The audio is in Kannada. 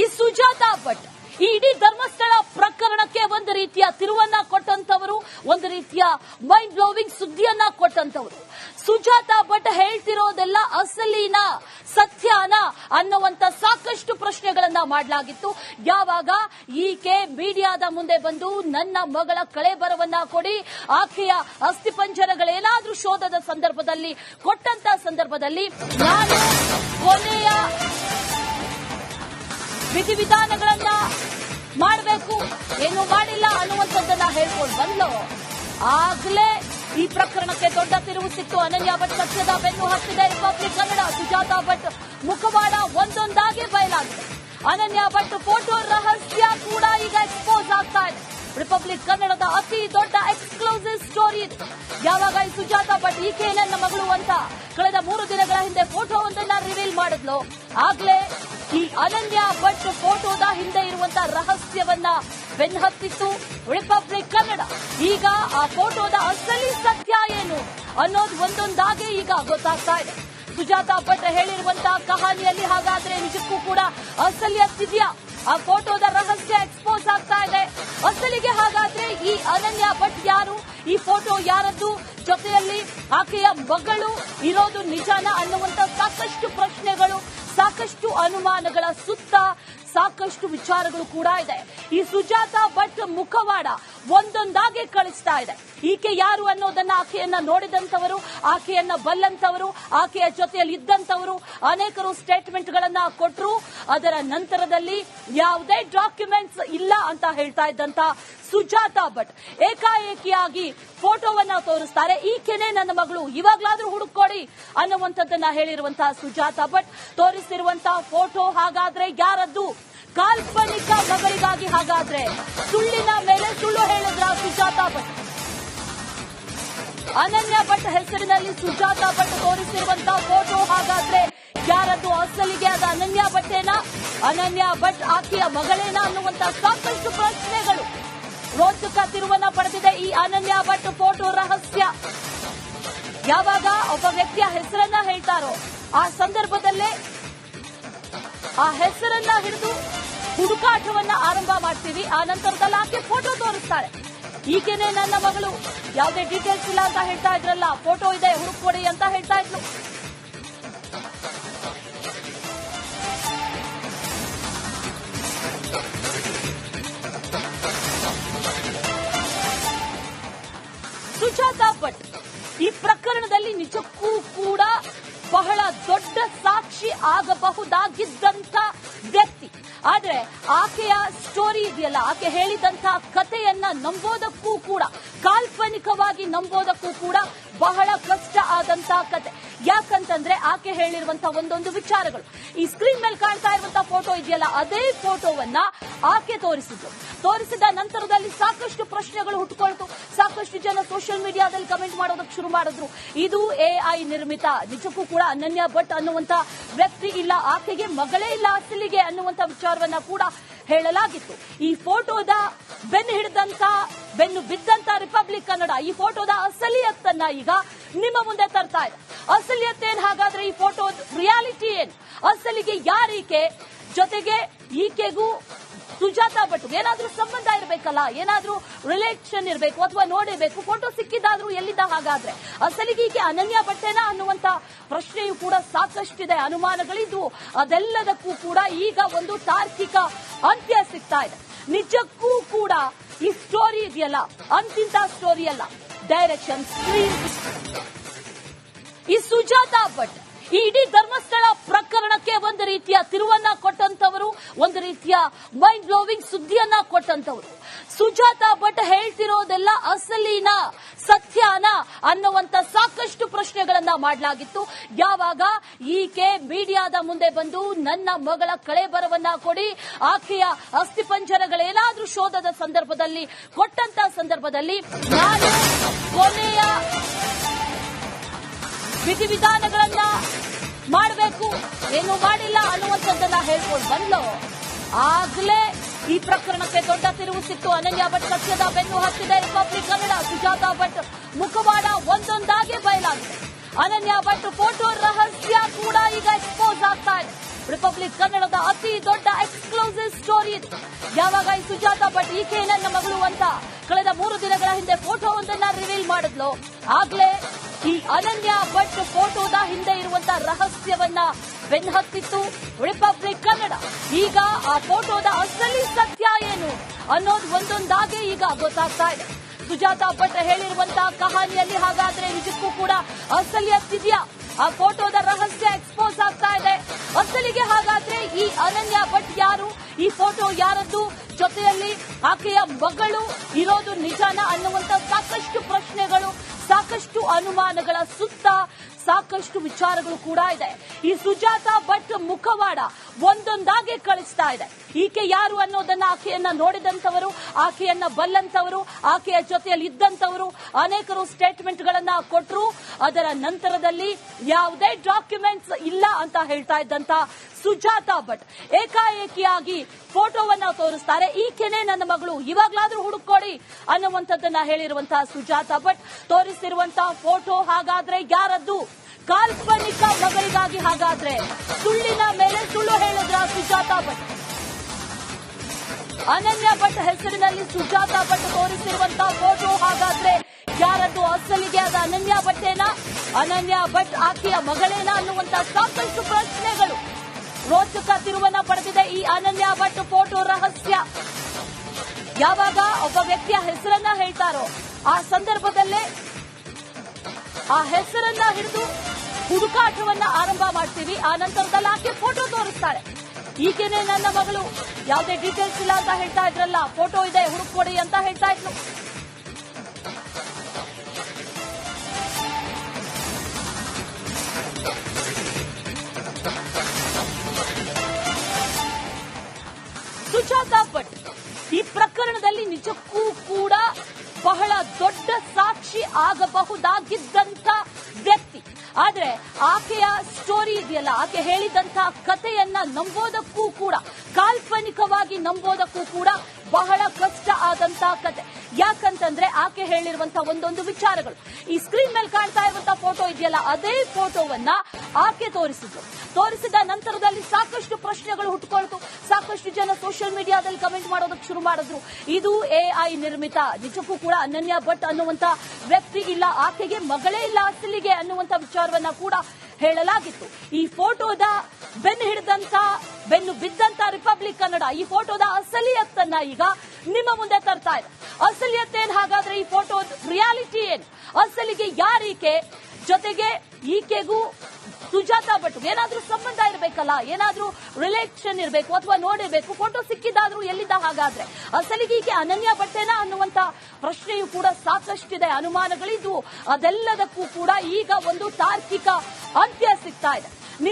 ಈ ಸುಜಾತಾ ಭಟ್ ಈ ಇಡೀ ಧರ್ಮಸ್ಥಳ ಪ್ರಕರಣಕ್ಕೆ ಒಂದು ರೀತಿಯ ತಿರುವನ್ನ ಕೊಟ್ಟಂತವರು ಒಂದು ರೀತಿಯ ಮೈಂಡ್ ಬ್ಲೋವಿಂಗ್ ಸುದ್ದಿಯನ್ನ ಕೊಟ್ಟಂತವರು ಸುಜಾತಾ ಭಟ್ ಹೇಳ್ತಿರೋದೆಲ್ಲ ಅಸಲಿನ ಸತ್ಯನ ಅನ್ನುವಂತ ಸಾಕಷ್ಟು ಪ್ರಶ್ನೆಗಳನ್ನ ಮಾಡಲಾಗಿತ್ತು. ಯಾವಾಗ ಈಕೆ ಮೀಡಿಯಾದ ಮುಂದೆ ಬಂದು ನನ್ನ ಮಗಳ ಕಳೆಬರವನ್ನ ಕೊಡಿ, ಆಕೆಯ ಅಸ್ಥಿಪಂಜರಗಳೇನಾದ್ರೂ ಶೋಧದ ಸಂದರ್ಭದಲ್ಲಿ, ಕೊಟ್ಟಂತ ಸಂದರ್ಭದಲ್ಲಿ, ನಾನು ಕೊನೆಯ ವಿಧಿವಿಧಾನಗಳನ್ನ ಮಾಡಬೇಕು? ಏನು ಮಾಡಿಲ್ಲ ಅನ್ನುವಂಥದ್ದನ್ನ ಹೇಳ್ಕೊಂಡು ಬಂದ್ಲು. ಆಗ್ಲೇ ಈ ಪ್ರಕರಣಕ್ಕೆ ದೊಡ್ಡ ತಿರುವು ಸಿಕ್ತು ಅನನ್ಯ ಭಟ್ ಸತ್ಯದ ಬೆನ್ನು ಹತ್ತಿದೆ ರಿಪಬ್ಲಿಕ್ ಕನ್ನಡ ಸುಜಾತಾ ಭಟ್ ಮುಖವಾಡ ಒಂದೊಂದಾಗಿ ಬಯಲಾಗಿದೆ. ಅನನ್ಯ ಭಟ್ ಫೋಟೋ ರಹಸ್ಯ ಕೂಡ ಈಗ ಎಕ್ಸ್ಪೋಸ್ ಆಗ್ತಾ ಇದೆ. ರಿಪಬ್ಲಿಕ್ ಕನ್ನಡದ ಅತಿ ದೊಡ್ಡ ಎಕ್ಸ್ಕ್ಲೂಸಿವ್ ಸ್ಟೋರಿ ಯಾವಾಗ ಈ ಸುಜಾತಾ ಭಟ್ ಈಕೆ ನನ್ನ ಮಗಳು ಅಂತ ಕಳೆದ ಮೂರು ದಿನಗಳ ಹಿಂದೆ ಫೋಟೋ ಒಂದನ್ನ ರಿವೀಲ್ ಮಾಡಿದ್ಲು. ಆಗ್ಲೇ ಈ ಅನನ್ಯ ಭಟ್ ಫೋಟೋದ ಹಿಂದೆ ಇರುವಂತಹ ರಹಸ್ಯವನ್ನ ಬೆನ್ನಹತ್ತಿತ್ತು ರಿಪಬ್ಲಿಕ್ ಕನ್ನಡ. ಈಗ ಆ ಫೋಟೋದ ಅಸಲಿ ಸತ್ಯ ಏನು ಅನ್ನೋದು ಒಂದೊಂದಾಗೆ ಈಗ ಗೊತ್ತಾಗ್ತಾ ಇದೆ. ಸುಜಾತಾ ಭಟ್ ಹೇಳಿರುವಂತಹ ಕಹಾನಿಯಲ್ಲಿ ಹಾಗಾದ್ರೆ ನಿಜಕ್ಕೂ ಕೂಡ ಅಸಲಿಯತ್ತಿದೆಯಾ ಆ ಫೋಟೋದ ರಹಸ್ಯ ಎಕ್ಸ್ಪೋಸ್ ಆಗ್ತಾ ಇದೆ. ಅಸಲಿಗೆ ಹಾಗಾದ್ರೆ ಈ ಅನನ್ಯ ಭಟ್ ಯಾರು? ಈ ಫೋಟೋ ಯಾರದ್ದು? ಜೊತೆಯಲ್ಲಿ ಆಕೆಯ ಮಗಳು ಇರೋದು ನಿಜಾನ ಅನ್ನುವಂತ ಸಾಕಷ್ಟು ಸಾಕಷ್ಟು ಅನುಮಾನಗಳ ಸುತ್ತ ಸಾಕಷ್ಟು ವಿಚಾರಗಳು ಕೂಡ ಇದೆ. ಈ ಸುಜಾತ ಭಟ್ ಮುಖವಾಡ ಒಂದೊಂದಾಗಿ ಕಳಿಸ್ತಾ ಇದೆ. ಈಕೆ ಯಾರು ಅನ್ನೋದನ್ನ ಆಕೆಯನ್ನ ನೋಡಿದಂತವರು ಆಕೆಯನ್ನ ಬಲ್ಲಂತವರು ಆಕೆಯ ಜೊತೆಯಲ್ಲಿ ಇದ್ದಂತವರು ಅನೇಕರು ಸ್ಟೇಟ್ಮೆಂಟ್ಗಳನ್ನ ಕೊಟ್ಟರು ಅದರ ನಂತರದಲ್ಲಿ ಯಾವುದೇ ಡಾಕ್ಯುಮೆಂಟ್ಸ್ ಅಂತ ಹೇಳ್ತಾ ಇದ್ದಂತ ಸುಜಾತಾ ಭಟ್ ಏಕಾಏಕಿಯಾಗಿ ಫೋಟೋವನ್ನ ತೋರಿಸ್ತಾರೆ. ಈಕೆನೆ ನನ್ನ ಮಗಳು. ಇವಾಗ್ಲಾದ್ರೂ ಹುಡುಕೊಡಿ ಅನ್ನುವಂಥದ್ದನ್ನ ಹೇಳಿರುವಂತ ಸುಜಾತಾ ಭಟ್ ತೋರಿಸಿರುವಂತಹ ಫೋಟೋ ಹಾಗಾದ್ರೆ ಯಾರದ್ದು? ಕಾಲ್ಪನಿಕ ಮಗಳಿಗಾಗಿ ಹಾಗಾದ್ರೆ ಸುಳ್ಳಿನ ಮೇಲೆ ಸುಳ್ಳು ಹೇಳಿದ್ರ ಸುಜಾತಾ ಭಟ್? ಅನನ್ಯ ಭಟ್ ಹೆಸರಿನಲ್ಲಿ ಸುಜಾತ ಭಟ್ ತೋರಿಸಿರುವಂತಹ ಫೋಟೋ ಹಾಗಾದ್ರೆ ಯಾರದ್ದು ಅಸಲಿಗೆ ಅದು ಅನನ್ಯ ಭಟ್ಟೇನಾ? ಅನನ್ಯ ಭಟ್ ಆಕೆಯ ಮಗಳೇನಾ ಅನ್ನುವಂತ ಸಾಕಷ್ಟು ಪ್ರಶ್ನೆಗಳು. ರೋಚಕ ತಿರುವನ್ನ ಪಡೆದಿದೆ ಈ ಅನನ್ಯ ಭಟ್ ಫೋಟೋ ರಹಸ್ಯ. ಯಾವಾಗ ಒಬ್ಬ ವ್ಯಕ್ತಿಯ ಹೆಸರನ್ನ ಹೇಳ್ತಾರೋ, ಆ ಸಂದರ್ಭದಲ್ಲೇ ಆ ಹೆಸರನ್ನ ಹಿಡಿದು ಹುಡುಕಾಟವನ್ನ ಆರಂಭ ಮಾಡ್ತೀವಿ. ಆ ನಂತರದಲ್ಲಿ ಆಕೆ ಫೋಟೋ ತೋರಿಸ್ತಾಳೆ. ಈಕೆನೆ ನನ್ನ ಮಗಳು. ಯಾವುದೇ ಡೀಟೇಲ್ಸ್ ಇಲ್ಲ ಅಂತ ಹೇಳ್ತಾ ಇದ್ರಲ್ಲ, ಫೋಟೋ ಇದೆ ಹುಡುಕೊಡಿ ಅಂತ ಹೇಳ್ತಾ ಇದ್ಲು. ಸುಜಾತಾ ಈ ಪ್ರಕರಣದಲ್ಲಿ ನಿಜಕ್ಕೂ ಕೂಡ ಬಹಳ ದೊಡ್ಡ ಸಾಕ್ಷಿ ಆಗಬಹುದಾಗಿದ್ದಂತ ವ್ಯಕ್ತಿ. ಆದ್ರೆ ಆಕೆಯ ಸ್ಟೋರಿ ಇದೆಯಲ್ಲ, ಆಕೆ ಹೇಳಿದಂತಹ ಕಥೆಯನ್ನ ನಂಬೋದಕ್ಕೂ ಕೂಡ, ಕಾಲ್ಪನಿಕವಾಗಿ ನಂಬೋದಕ್ಕೂ ಕೂಡ ಬಹಳ ಕಷ್ಟ ಆದಂತ ಕತೆ ಯಾಕಂತಂದ್ರೆ ಆಕೆ ಹೇಳಿರುವಂತಹ ಒಂದೊಂದು ವಿಚಾರಗಳು. ಈ ಸ್ಕ್ರೀನ್ ಮೇಲೆ ಕಾಣ್ತಾ ಇರುವಂತಹ ಫೋಟೋ ಇದೆಯಲ್ಲ, ಅದೇ ಫೋಟೋವನ್ನ ಆಕೆ ತೋರಿಸಿದ್ರು ತೋರಿಸಿದ ನಂತರದಲ್ಲಿ ಸಾಕಷ್ಟು ಪ್ರಶ್ನೆಗಳು ಹುಟ್ಟುಕೊಳ್ತು ಸಾಕಷ್ಟು ಜನ ಸೋಷಿಯಲ್ ಮೀಡಿಯಾದಲ್ಲಿ ಕಮೆಂಟ್ ಮಾಡೋದಕ್ಕೆ ಶುರು ಮಾಡಿದ್ರು. ಇದು ಎಐ ನಿರ್ಮಿತ. ನಿಜಕ್ಕೂ ಕೂಡ ಅನನ್ಯ ಭಟ್ ಅನ್ನುವಂತ ವ್ಯಕ್ತಿ ಇಲ್ಲ. ಆಕೆಗೆ ಮಗಳೇ ಇಲ್ಲ, ಅಸಲಿಗೆ ಅನ್ನುವಂತ ವಿಚಾರವನ್ನ ಕೂಡ ಹೇಳಲಾಗಿತ್ತು. ಈ ಫೋಟೋದ ಬೆನ್ನು ಹಿಡಿದಂತ, ಬೆನ್ನು ಬಿದ್ದಂತ ರಿಪಬ್ಲಿಕ್ ಕನ್ನಡ ಈ ಫೋಟೋದ ಅಸಲಿಯತ್ತನ್ನ ಈಗ ನಿಮ್ಮ ಮುಂದೆ ತರ್ತಾ ಇದೆ. ಅಸಲಿಯತ್ತೇನ್ ಹಾಗಾದ್ರೆ ಈ ಫೋಟೋ ರಿಯಾಲಿಟಿ ಏನು? ಅಸಲಿಗೆ ಯಾರೀಕೆ? ಜೊತೆಗೆ ಈಕೆಗೂ ಸುಜಾತಾ ಭಟ್ ಏನಾದ್ರೂ ಸಂಬಂಧ ಇರಬೇಕಲ್ಲ? ಏನಾದ್ರೂ ರಿಲೇಷನ್ ಇರಬೇಕು ಅಥವಾ ನೋಡಿರ್ಬೇಕು? ಫೋಟೋ ಸಿಕ್ಕಿದ್ದಾದ್ರೂ ಎಲ್ಲಿದ್ದ ಹಾಗಾದ್ರೆ? ಅಸಲಿಗೆ ಈಕೆ ಅನನ್ಯ ಭಟ್ಟೇನಾ ಅನ್ನುವಂತ ಪ್ರಶ್ನೆಯೂ ಕೂಡ ಸಾಕಷ್ಟಿದೆ. ಅನುಮಾನಗಳಿದ್ದು ಅದೆಲ್ಲದಕ್ಕೂ ಕೂಡ ಈಗ ಒಂದು ತಾರ್ಕಿಕ ಅಂತ್ಯ ಸಿಗ್ತಾ ಇದೆ. ನಿಜಕ್ಕೂ ಕೂಡ ಈ ಸ್ಟೋರಿ ಇದೆಯಲ್ಲ? ಅಂತಿಂತ ಸ್ಟೋರಿ ಅಲ್ಲ. ಡೈರೆಕ್ಷನ್ ಸ್ಕ್ರೀನ್ ಈ ಸುಜಾತಾ ಭಟ್ ಇಡೀ ಧರ್ಮಸ್ಥಳ ಪ್ರಕರಣಕ್ಕೆ ಒಂದು ರೀತಿಯ ತಿರುವನ್ನ ಕೊಟ್ಟಂತವರು ಒಂದು ರೀತಿಯ ಮೈಂಡ್ ಬ್ಲೋವಿಂಗ್ ಸುದ್ದಿಯನ್ನ ಕೊಟ್ಟಂತವರು ಸುಜಾತ ಭಟ್ ಹೇಳ್ತಿರೋದೆಲ್ಲ ಅಸಲಿನ ಸತ್ಯನ ಅನ್ನುವಂತ ಸಾಕಷ್ಟು ಪ್ರಶ್ನೆಗಳನ್ನ ಮಾಡಲಾಗಿತ್ತು. ಯಾವಾಗ ಈಕೆ ಮೀಡಿಯಾದ ಮುಂದೆ ಬಂದು ನನ್ನ ಮಗಳ ಕಳೆಬರವನ್ನ ಕೊಡಿ, ಆಕೆಯ ಅಸ್ಥಿಪಂಜರಗಳೇನಾದ್ರೂ ಶೋಧದ ಸಂದರ್ಭದಲ್ಲಿ, ಕೊಟ್ಟಂತ ಸಂದರ್ಭದಲ್ಲಿ ನಾನು ಕೊನೆಯ ವಿಧಿವಿಧಾನಗಳನ್ನ ಮಾಡಬೇಕು? ಏನು ಮಾಡಿಲ್ಲ ಅನ್ನುವಂಥದ್ದನ್ನ ಹೇಳ್ಕೊಂಡು ಬಂದ್ಲು. ಆಗ್ಲೇ ಈ ಪ್ರಕರಣಕ್ಕೆ ದೊಡ್ಡ ತಿರುವು ಸಿಕ್ತು. ಅನನ್ಯ ಭಟ್ ಸತ್ಯದ ಬೆನ್ನು ಹತ್ತಿದೆ. ರಿಪಬ್ಲಿಕ್ ಕನ್ನಡ, ಸುಜಾತ ಭಟ್ ಮುಖವಾಡ ಒಂದೊಂದಾಗಿ ಬಯಲಾಗಿದೆ. ಅನನ್ಯ ಭಟ್ ಫೋಟೋ ರಹಸ್ಯ ಕೂಡ ಈಗ ಎಕ್ಸ್ಪೋಸ್ ಆಗ್ತಾ ಇದೆ. ರಿಪಬ್ಲಿಕ್ ಕನ್ನಡದ ಅತಿ ದೊಡ್ಡ ಎಕ್ಸ್ಕ್ಲೂಸಿವ್ ಸ್ಟೋರಿ ಇದು. ಯಾವಾಗ ಈ ಸುಜಾತ ಭಟ್ ಈಕೆ ನನ್ನ ಮಗಳು ಅಂತ ಕಳೆದ ಮೂರು ದಿನಗಳ ಹಿಂದೆ ಫೋಟೋ ಒಂದನ್ನ ರಿವೀಲ್ ಮಾಡಿದ್ಲು. ಆಗ್ಲೇ ಈ ಅನನ್ಯ ಭಟ್ ಫೋಟೋದ ಹಿಂದೆ ಇರುವಂತ ರಹಸ್ಯವನ್ನ ಬೆನ್ನಹತ್ತಿತ್ತು ರಿಪಬ್ಲಿಕ್ ಕನ್ನಡ. ಈಗ ಆ ಫೋಟೋದ ಅಸಲಿ ಸತ್ಯ ಏನು ಅನ್ನೋದು ಒಂದೊಂದಾಗಿ ಈಗ ಗೊತ್ತಾಗ್ತಾ ಇದೆ. ಸುಜಾತಾ ಭಟ್ ಹೇಳಿರುವಂತ ಕಹಾನಿಯಲ್ಲಿ ಹಾಗಾದ್ರೆ ನಿಜಕ್ಕೂ ಕೂಡ ಅಸಲಿಯತ್ತಿದ್ಯಾ ಆ ಫೋಟೋದ ರಹಸ್ಯ ಎಕ್ಸ್ಪೋಸ್ ಆಗ್ತಾ ಇದೆ. ಅಸಲಿಗೆ ಹಾಗಾದ್ರೆ ಈ ಅನನ್ಯ ಭಟ್ ಯಾರು? ಈ ಫೋಟೋ ಯಾರದ್ದು? ಜೊತೆಯಲ್ಲಿ ಆಕೆಯ ಮಗಳು ಇರೋದು ನಿಜಾನ ಅನ್ನುವಂತ ಸಾಕಷ್ಟು ಪ್ರಶ್ನೆಗಳು ಸಾಕಷ್ಟು ಅನುಮಾನಗಳ ಸುತ್ತ ಸಾಕಷ್ಟು ವಿಚಾರಗಳು ಕೂಡ ಇದೆ. ಈ ಸುಜಾತ ಭಟ್ ಮುಖವಾಡ ಒಂದೊಂದಾಗೆ ಕಳಿಸ್ತಾ ಇದೆ. ಈಕೆ ಯಾರು ಅನ್ನೋದನ್ನ ಆಕೆಯನ್ನ ನೋಡಿದಂತವರು ಆಕೆಯನ್ನ ಬಲ್ಲಂತವರು ಆಕೆಯ ಜೊತೆಯಲ್ಲಿ ಇದ್ದಂತವರು ಅನೇಕರು ಸ್ಟೇಟ್ಮೆಂಟ್ ಗಳನ್ನ ಕೊಟ್ಟರು ಅದರ ನಂತರದಲ್ಲಿ ಯಾವುದೇ ಡಾಕ್ಯುಮೆಂಟ್ಸ್ ಇಲ್ಲ ಅಂತ ಹೇಳ್ತಾ ಇದ್ದಂತ ಸುಜಾತ ಭಟ್ ಏಕಾಏಕಿಯಾಗಿ ಫೋಟೋವನ್ನ ತೋರಿಸ್ತಾರೆ. ಈಕೆನೇ ನನ್ನ ಮಗಳು, ಇವಾಗ್ಲಾದ್ರೂ ಹುಡುಕೊಡಿ ಅನ್ನುವಂಥದ್ದನ್ನ ಹೇಳಿರುವಂತಹ ಸುಜಾತ ಭಟ್ ತೋರಿಸಿರುವಂತಹ ಫೋಟೋ ಹಾಗಾದ್ರೆ ಯಾರದ್ದು? ಕಾಲ್ಪನಿಕ ಮಗಳಿಗಾಗಿ ಹಾಗಾದ್ರೆ ಸುಳ್ಳಿನ ಮೇಲೆ ಸುಳ್ಳು ಹೇಳಿದ್ರ ಸುಜಾತಾ ಭಟ್. ಅನನ್ಯ ಭಟ್ ಹೆಸರಿನಲ್ಲಿ ಸುಜಾತಾ ಭಟ್ ತೋರಿಸಿರುವಂತ ಫೋಟೋ ಹಾಗಾದ್ರೆ ಯಾರದ್ದು ಅಸಲಿಗೆ ಆದ ಅನನ್ಯ ಭಟ್ಟೇನಾ? ಅನನ್ಯ ಭಟ್ ಆಕೆಯ ಮಗಳೇನಾ ಅನ್ನುವಂತ ಸಾಕಷ್ಟು ಪ್ರಶ್ನೆಗಳು. ರೋಚಕ ತಿರುವನ್ನ ಪಡೆದಿದೆ ಈ ಅನನ್ಯ ಭಟ್ ಫೋಟೋ ರಹಸ್ಯ. ಯಾವಾಗ ಒಬ್ಬ ವ್ಯಕ್ತಿಯ ಹೆಸರನ್ನ ಹೇಳ್ತಾರೋ ಆ ಸಂದರ್ಭದಲ್ಲೇ ಆ ಹೆಸರನ್ನ ಹಿಡಿದು ಹುಡುಕಾಟವನ್ನ ಆರಂಭ ಮಾಡ್ತೀವಿ. ಆ ನಂತರದಲ್ಲಿ ಆಕೆ ಫೋಟೋ ತೋರಿಸ್ತಾಳೆ ಈಕೆನೆ ನನ್ನ ಮಗಳು ಯಾವುದೇ ಡೀಟೇಲ್ಸ್ ಇಲ್ಲ ಅಂತ ಹೇಳ್ತಾ ಇದ್ರಲ್ಲ ಫೋಟೋ ಇದೆ ಹುಡುಕೊಡಿ ಅಂತ ಹೇಳ್ತಾ ಇದ್ಲು. ಸುಜಾತ ಭಟ್, ಈ ಪ್ರಕರಣದಲ್ಲಿ ನಿಜಕ್ಕೂ ಕೂಡ ಬಹಳ ದೊಡ್ಡ ಸಾಕ್ಷಿ ಆಗಬಹುದಾಗಿದ್ದಂತ ಆದ್ರೆ ಆಕೆಯ ಸ್ಟೋರಿ ಇದೆಯಲ್ಲ ಆಕೆ ಹೇಳಿದಂತಹ ಕಥೆಯನ್ನ ನಂಬೋದಕ್ಕೂ ಕೂಡ ಕಾಲ್ಪನಿಕವಾಗಿ ನಂಬೋದಕ್ಕೂ ಕೂಡ ಬಹಳ ಕಷ್ಟ ಆದಂತ ಕತೆ. ಯಾಕಂತಂದ್ರೆ ಆಕೆ ಹೇಳಿರುವಂತಹ ಒಂದೊಂದು ವಿಚಾರಗಳು. ಈ ಸ್ಕ್ರೀನ್ ಮೇಲೆ ಕಾಣ್ತಾ ಇರುವಂತಹ ಫೋಟೋ ಇದೆಯಲ್ಲ, ಅದೇ ಫೋಟೋವನ್ನ ಆಕೆ ತೋರಿಸಿದ್ರು ತೋರಿಸಿದ ನಂತರದಲ್ಲಿ ಸಾಕಷ್ಟು ಪ್ರಶ್ನೆಗಳು ಹುಟ್ಟುಕೊಳ್ತು ಸಾಕಷ್ಟು ಜನ ಸೋಷಿಯಲ್ ಮೀಡಿಯಾದಲ್ಲಿ ಕಮೆಂಟ್ ಮಾಡೋದಕ್ಕೆ ಶುರು ಮಾಡಿದ್ರು. ಇದು ಎಐ ನಿರ್ಮಿತ. ನಿಜಕ್ಕೂ ಕೂಡ ಅನನ್ಯ ಭಟ್ ಅನ್ನುವಂತ ವ್ಯಕ್ತಿ ಇಲ್ಲ. ಆಕೆಗೆ ಮಗಳೇ ಇಲ್ಲ, ಅಸಲಿಗೆ ಅನ್ನುವಂತ ವಿಚಾರವನ್ನ ಕೂಡ ಹೇಳಲಾಗಿತ್ತು. ಈ ಫೋಟೋದ ಬೆನ್ನು ಹಿಡಿದಂತ ಬೆನ್ನು ಬಿದ್ದಂತ ರಿಪಬ್ಲಿಕ್ ಕನ್ನಡ ಈ ಫೋಟೋದ ಅಸಲಿಯತ್ತನ್ನ ಈಗ ನಿಮ್ಮ ಮುಂದೆ ತರ್ತಾ ಇದೆ. ಅಸಲಿಯತ್ತೇನ್ ಹಾಗಾದ್ರೆ ಈ ಫೋಟೋ ರಿಯಾಲಿಟಿ ಏನ್? ಅಸಲಿಗೆ ಯಾರೀಕೆ? ಜೊತೆಗೆ ಈಕೆಗೂ ಸುಜಾತ ಭಟ್ ಏನಾದ್ರೂ ಸಂಬಂಧ ಇರಬೇಕಲ್ಲ? ಏನಾದ್ರೂ ರಿಲೇಷನ್ ಇರಬೇಕು, ಅಥವಾ ನೋಡಿರ್ಬೇಕು ಫೋಟೋ ಸಿಕ್ಕಿದಾದ್ರೂ ಎಲ್ಲಿದ್ದ ಹಾಗಾದ್ರೆ? ಅಸಲಿಗೆ ಈಕೆ ಅನನ್ಯ ಭಟ್ಟೇನಾ ಅನ್ನುವಂತ ಪ್ರಶ್ನೆಯೂ ಕೂಡ ಸಾಕಷ್ಟಿದೆ. ಅನುಮಾನಗಳಿದ್ದು ಅದೆಲ್ಲದಕ್ಕೂ ಕೂಡ ಈಗ ಒಂದು ತಾರ್ಕಿಕ ಅಂತ್ಯ ಸಿಗ್ತಾ ಇದೆ.